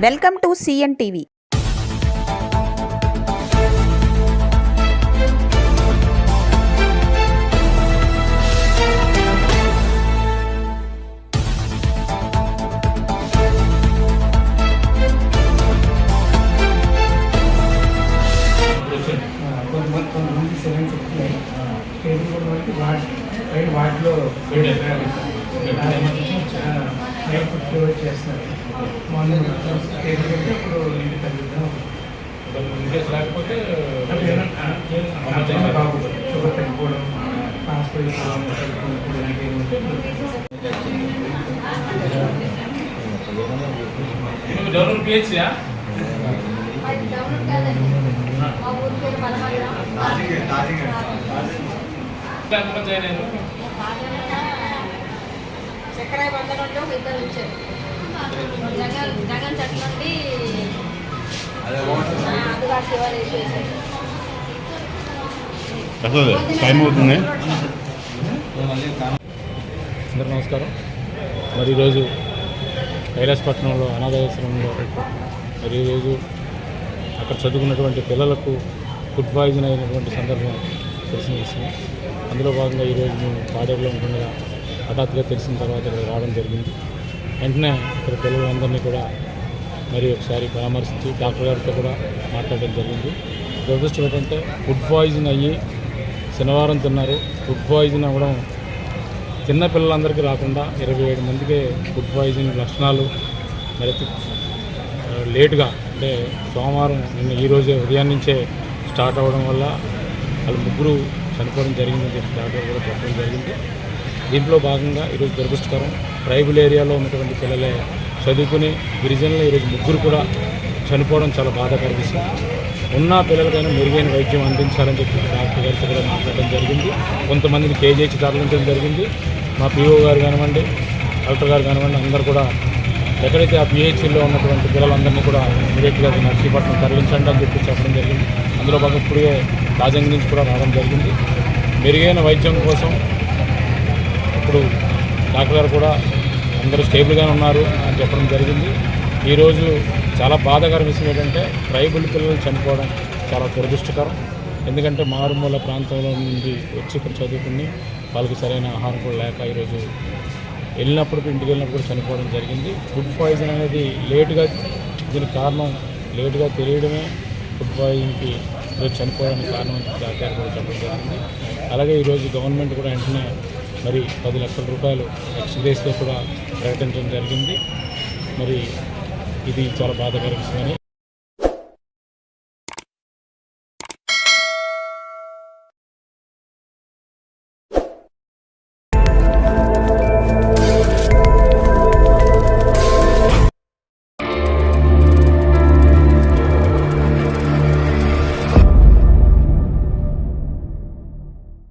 Welcome to CN TV కొంతమంది కూడా వాటిలో చేస్తున్నారు మార్నింగ్ టేబుల్ పెట్టి అప్పుడు ఇంటికి తగ్గిద్దాం లేకపోతే షుగర్ తగ్గిపోవడం హాస్పిటల్ డెవలప్ పిహెచ్యా జాయిన్ అయ్యారు ఇద్దరు వచ్చారు జగన్ చెట్ల నుండి టైం అవుతుంది. అందరూ నమస్కారం. మరి ఈరోజు కైలాసపట్నంలో అనాథాశ్రమంలో మరి ఈరోజు అక్కడ చదువుకున్నటువంటి పిల్లలకు ఫుడ్ పాయిజన్ అయినటువంటి సందర్భం తెలిసిన విషయం. అందులో భాగంగా ఈరోజు మేము పాడేరులో ఉంటుండగా హఠాత్తుగా తెలిసిన తర్వాత ఇక్కడ రావడం జరిగింది. వెంటనే ఇక్కడ పిల్లలందరినీ కూడా మరి ఒకసారి పరామర్శించి డాక్టర్ గారితో కూడా మాట్లాడడం జరిగింది. దురదృష్టం ఏంటంటే ఫుడ్ పాయిజన్ అయ్యి శనివారం తిన్నారు. ఫుడ్ పాయిజన్ అవ్వడం చిన్న పిల్లలందరికీ రాకుండా ఇరవై ఏడు మందికి ఫుడ్ పాయిజన్ లక్షణాలు మరి లేటుగా అంటే సోమవారం నిన్న ఈరోజే ఉదయం నుంచే స్టార్ట్ అవ్వడం వల్ల వాళ్ళు ముగ్గురు చనిపోవడం జరిగిందని చెప్పి డాక్టర్ కూడా చెప్పడం జరిగింది. దీంట్లో భాగంగా ఈరోజు దురదృష్టకరం ట్రైబల్ ఏరియాలో ఉన్నటువంటి పిల్లలే చదువుకుని గిరిజనులు ఈరోజు ముగ్గురు కూడా చనిపోవడం చాలా బాధాకర విషయం. ఉన్న పిల్లలకైనా మెరుగైన వైద్యం అందించాలని చెప్పి డాక్టర్ గారితో కూడా మాట్లాడడం జరిగింది. కొంతమందిని కేజీహెచ్ తరలించడం జరిగింది. మా పీఓ గారు కానివ్వండి కలెక్టర్ గారు కానివ్వండి అందరూ కూడా ఎక్కడైతే ఆ పిహెచ్లో ఉన్నటువంటి పిల్లలందరినీ కూడా ఇమీడియట్గా నర్సీపట్నం తరలించండి అని చెప్పి చెప్పడం జరిగింది. అందులో భాగం ఇప్పుడే రాజంగి నుంచి కూడా రావడం జరిగింది. మెరుగైన వైద్యం కోసం ఇప్పుడు డాక్టర్ గారు కూడా అందరూ స్టేబుల్గానే ఉన్నారు అని చెప్పడం జరిగింది. ఈరోజు చాలా బాధాకర విషయం ఏంటంటే ట్రైబుల్ పిల్లలు చనిపోవడం చాలా దురదృష్టకరం. ఎందుకంటే మారుమూల ప్రాంతంలో నుండి వచ్చి ఇక్కడ చదువుకుని వాళ్ళకి సరైన ఆహారం కూడా లేక ఈరోజు వెళ్ళినప్పుడు ఇంటికి వెళ్ళినప్పుడు చనిపోవడం జరిగింది. ఫుడ్ పాయిజన్ అనేది లేటుగా దీనికి కారణం లేటుగా తెలియడమే. ఫుడ్ పాయిజన్కి ఈరోజు చనిపోవడానికి కారణం అని డాక్టర్ కూడా చెప్పడం జరిగింది. అలాగే ఈరోజు గవర్నమెంట్ కూడా వెంటనే మరి పది లక్షల రూపాయలు ఎక్స్గ్రేస్లో కూడా ప్రకటించడం జరిగింది. మరి ఇది చాలా బాధాకర విషయమని